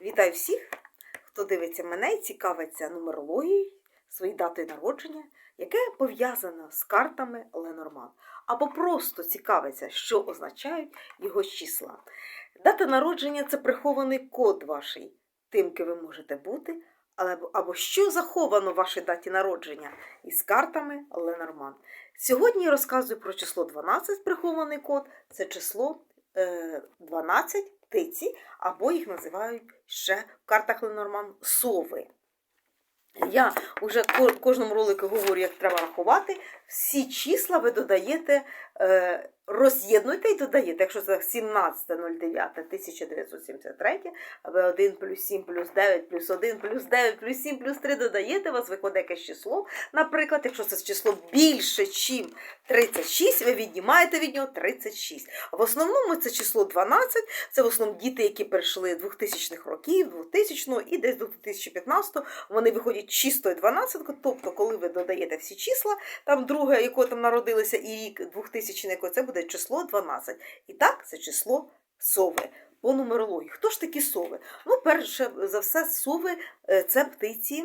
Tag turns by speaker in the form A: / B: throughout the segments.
A: Вітаю всіх, хто дивиться мене і цікавиться нумерологією, своєю датою народження, яке пов'язано з картами Ленорман, або просто цікавиться, що означають його числа. Дата народження це прихований код ваший, тим, ким ви можете бути, або що заховано в вашій даті народження із картами Ленорман. Сьогодні я розказую про число 12, прихований код, це число е, 12 птиці, або їх називають ще в картах Ленорман сови. Я вже в кожному ролику говорю, як треба рахувати. Всі числа ви додаєте, е, роз'єднуєте і додаєте. Якщо це 17.09.1973, ви 1 плюс 7 плюс 9 плюс 1 плюс 9 плюс 7 плюс 3 додаєте, у вас виходить якесь число. Наприклад, якщо це число більше, ніж 36, ви віднімаєте від нього 36. В основному це число 12, це в основному діти, які перейшли 2000-х років, 2000-го і десь до 2015-го, вони виходять чистою 12, тобто, коли ви додаєте всі числа, там друге, якого там народилися, і рік 2000 якого це буде число 12. І так, це число сови. По нумерології. Хто ж такі сови? Ну, перше за все, сови е, це птиці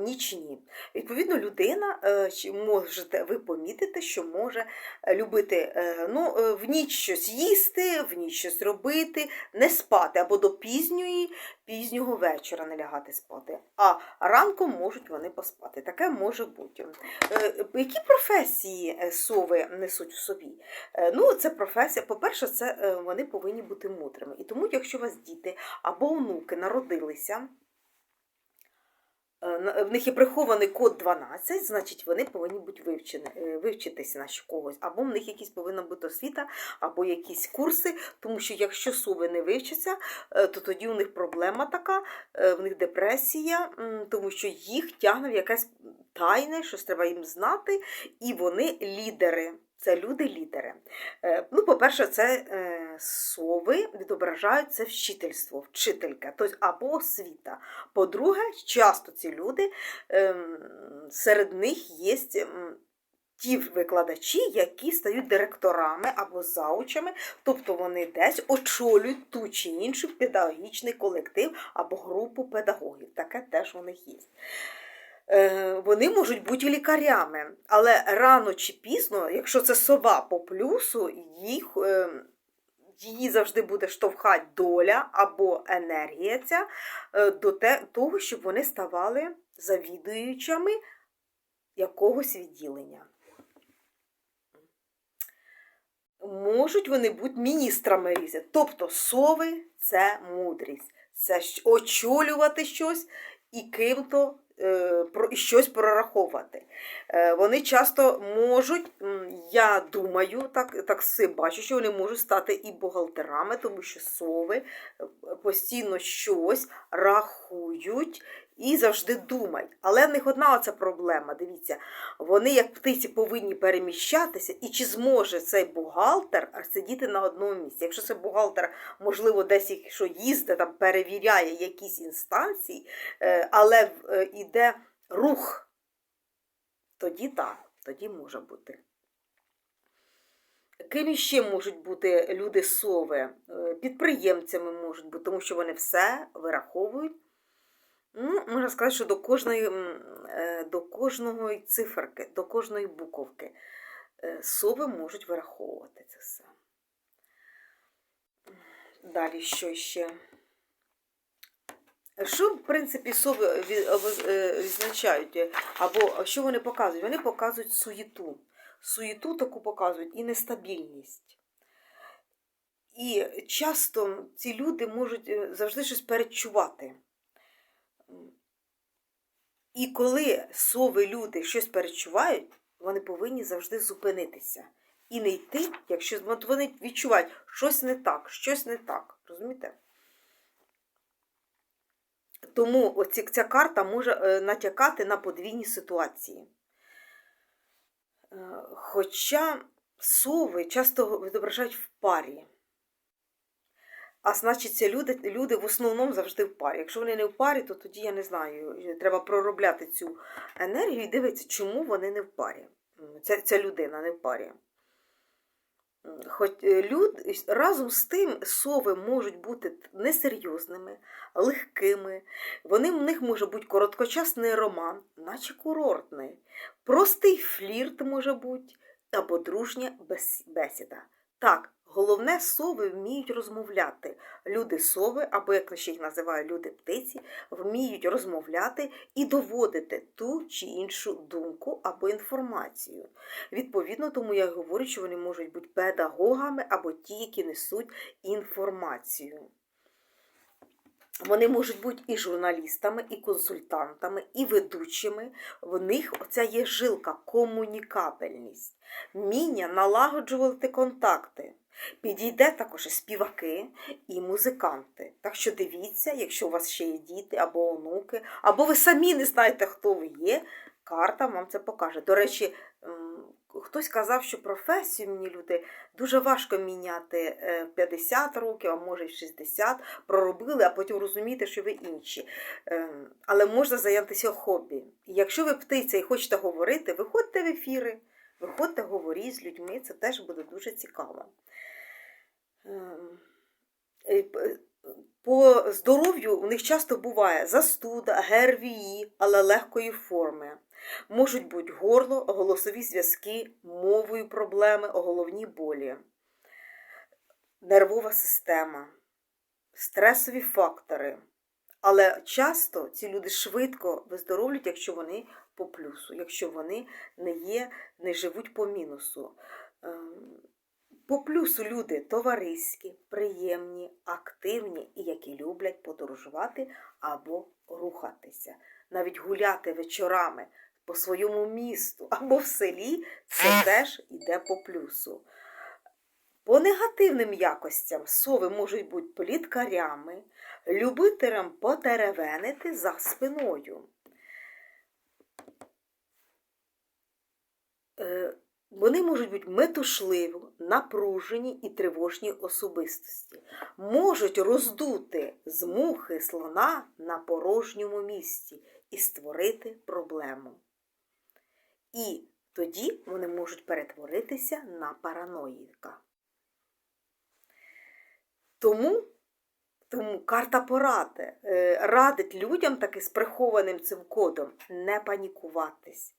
A: нічні. Відповідно, людина, е, чи можете ви помітити, що може е, любити е, ну, в ніч щось їсти, в ніч щось робити, не спати або до пізньої, пізнього вечора не лягати спати. А ранком можуть вони поспати. Таке може бути. Які професії сови несуть в собі? Ну, це професія. По-перше, це вони повинні бути мудрими. І тому, якщо у вас діти або онуки народилися, на- в них є прихований код 12, значить вони повинні бути вивчені, е, вивчитися на когось. Або в них якісь повинна бути освіта, або якісь курси, тому що якщо сови не вивчаться, е, то тоді у них проблема така, е, в них депресія, тому що їх тягне в якесь тайне, щось треба їм знати, і вони лідери. Це люди-лідери. Е, Ну, по-перше, це е, сови відображають це вчительство, вчителька, тобто або освіта. По-друге, часто ці люди, ем, серед них є ті викладачі, які стають директорами або заучами, тобто вони десь очолюють ту чи іншу педагогічний колектив або групу педагогів. Таке теж у них є. Е, Вони можуть бути лікарями, але рано чи пізно, якщо це сова по плюсу, їх, е, її завжди буде штовхати доля або енергія ця е, до того, щоб вони ставали завідуючими якогось відділення. Можуть вони бути міністрами різні. Тобто сови це мудрість, це очолювати щось і ким-то про щось прораховувати. Е, Вони часто можуть, я думаю, так, так си бачу, що вони можуть стати і бухгалтерами, тому що сови е, постійно щось рахують і завжди думають. Але в них одна оця проблема. Дивіться, вони, як птиці, повинні переміщатися, і чи зможе цей бухгалтер сидіти на одному місці? Якщо це бухгалтер, можливо, десь якщо їздить, там перевіряє якісь інстанції, е, але е, іде рух, тоді так, тоді може бути. Ким іще можуть бути люди сови? Е, Підприємцями можуть бути, тому що вони все вираховують. Можна сказати, що до кожної, е, до кожної циферки, до кожної буковки е, сови можуть вираховувати це все. Далі що ще? Що, в принципі, сови е, відзначають? Або що вони показують? Вони показують суєту. Суєту таку показують і нестабільність. І часто ці люди можуть завжди щось передчувати. І коли сови люди щось перечувають, вони повинні завжди зупинитися. І не йти, якщо вони відчувають, щось не так, щось не так. Розумієте? Тому оці, ця карта може е, натякати на подвійні ситуації. Е, Хоча сови часто відображають в парі. А значить, ці люди, люди в основному завжди в парі. Якщо вони не в парі, то тоді я не знаю, треба проробляти цю енергію і дивитися, чому вони не в парі. Ця, ця людина не в парі. Хоч е, люд разом з тим сови можуть бути несерйозними, легкими. Вони в них може бути короткочасний роман, наче курортний, простий флірт може бути або дружня бесіда. Так, головне сови вміють розмовляти. Люди сови, або як ще їх називають люди птиці, вміють розмовляти і доводити ту чи іншу думку або інформацію. Відповідно, тому я говорю, що вони можуть бути педагогами або ті, які несуть інформацію. Вони можуть бути і журналістами, і консультантами, і ведучими. В них оця є жилка, комунікабельність, вміння налагоджувати контакти. Підійде також і співаки, і музиканти. Так що дивіться, якщо у вас ще є діти або онуки, або ви самі не знаєте, хто ви є, карта вам це покаже. До речі, хтось казав, що професію мені люди дуже важко міняти е, 50 років, а може й 60, проробили, а потім розумієте, що ви інші. Ем, Але можна зайнятися хобі. І якщо ви птиця і хочете говорити, виходьте в ефіри, виходьте, говоріть з людьми, це теж буде дуже цікаво. Ем, е, п- По здоров'ю у них часто буває застуда, ГРВІ, але легкої форми. Можуть бути горло, голосові зв'язки, мовою проблеми, головні болі, нервова система, стресові фактори. Але часто ці люди швидко виздоровлюють, якщо вони по плюсу, якщо вони не є, не живуть по мінусу. По плюсу люди товариські, приємні, активні і які люблять подорожувати або рухатися. Навіть гуляти вечорами по своєму місту або в селі це теж йде по плюсу. По негативним якостям сови можуть бути пліткарями, любителям потеревенити за спиною. Вони можуть бути метушливі, напружені і тривожні особистості, можуть роздути з мухи слона на порожньому місці і створити проблему. І тоді вони можуть перетворитися на параноїка. Тому, тому карта поради е, радить людям таки з прихованим цим кодом не панікуватись,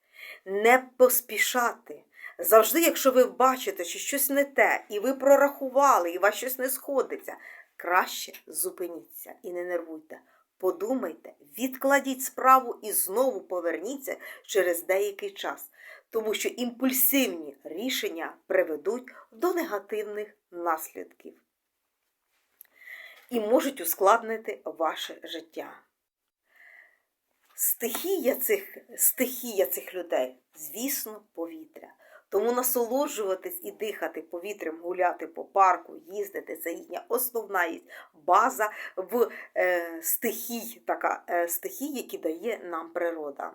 A: не поспішати. Завжди, якщо ви бачите, що щось не те, і ви прорахували, і вас щось не сходиться, краще зупиніться і не нервуйте. Подумайте, відкладіть справу і знову поверніться через деякий час, тому що імпульсивні рішення приведуть до негативних наслідків і можуть ускладнити ваше життя. Стихія цих, стихія цих людей, звісно, повітря. Тому насолоджуватись і дихати повітрям, гуляти по парку, їздити це їхня основна база в е, стихій, така е, стихій, які дає нам природа.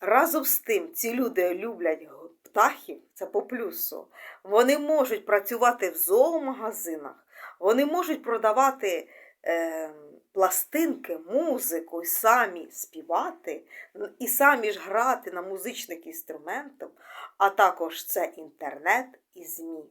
A: Разом з тим, ці люди люблять птахів, це по плюсу. Вони можуть працювати в зоомагазинах, вони можуть продавати е, пластинки, музику, і самі співати, і самі ж грати на музичних інструментах, а також це інтернет і ЗМІ.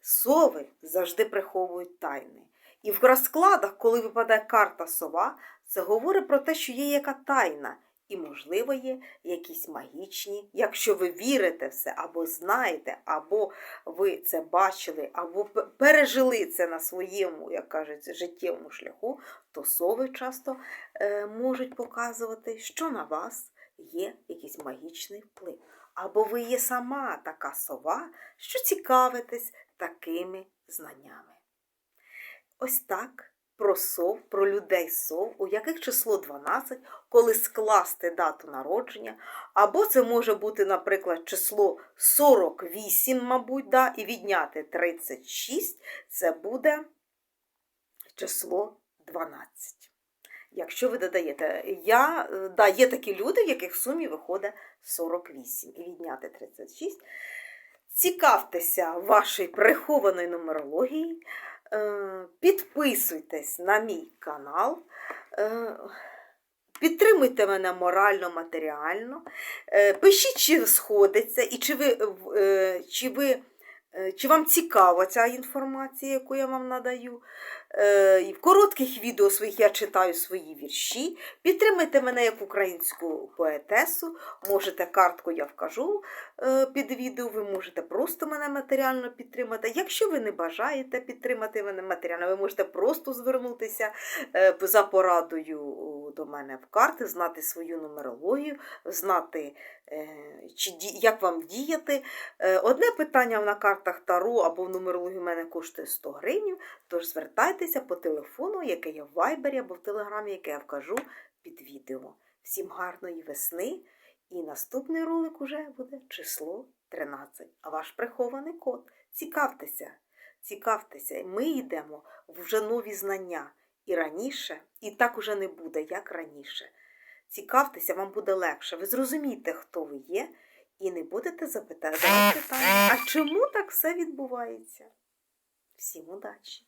A: Сови завжди приховують тайни. І в розкладах, коли випадає карта сова, це говорить про те, що є яка тайна, і, можливо, є якісь магічні, якщо ви вірите в це, або знаєте, або ви це бачили, або пережили це на своєму, як кажуть, життєвому шляху, то сови часто е, можуть показувати, що на вас є якийсь магічний вплив. Або ви є сама така сова, що цікавитесь такими знаннями. Ось так про сов, про людей сов, у яких число 12, коли скласти дату народження, або це може бути, наприклад, число 48, мабуть, да, і відняти 36, це буде число 12. Якщо ви додаєте, я, да, є такі люди, в яких в сумі виходить 48 і відняти 36. Цікавтеся вашої прихованої нумерології, підписуйтесь на мій канал, е, Підтримуйте мене морально, матеріально. Е, Пишіть, чи сходиться, і чи ви, е, чи ви. Е, Чи вам цікава ця інформація, яку я вам надаю? Е, і В коротких відео своїх я читаю свої вірші. Підтримайте мене як українську поетесу. Можете картку, я вкажу е, під відео, ви можете просто мене матеріально підтримати. Якщо ви не бажаєте підтримати мене матеріально, ви можете просто звернутися за порадою до мене в карти, знати свою нумерологію, знати, як вам діяти. Одне питання на картах Таро або в нумерології мене коштує 100 гривень, тож звертайтеся по телефону, який є в Вайбері або в Телеграмі, який я вкажу під відео. Всім гарної весни! І наступний ролик уже буде число 13, а ваш прихований код. Цікавтеся, цікавтеся. Ми йдемо в вже нові знання. І раніше, і так уже не буде, як раніше. Цікавтеся, вам буде легше. Ви зрозумієте, хто ви є, і не будете запитати питання, а чому так все відбувається? Всім удачі!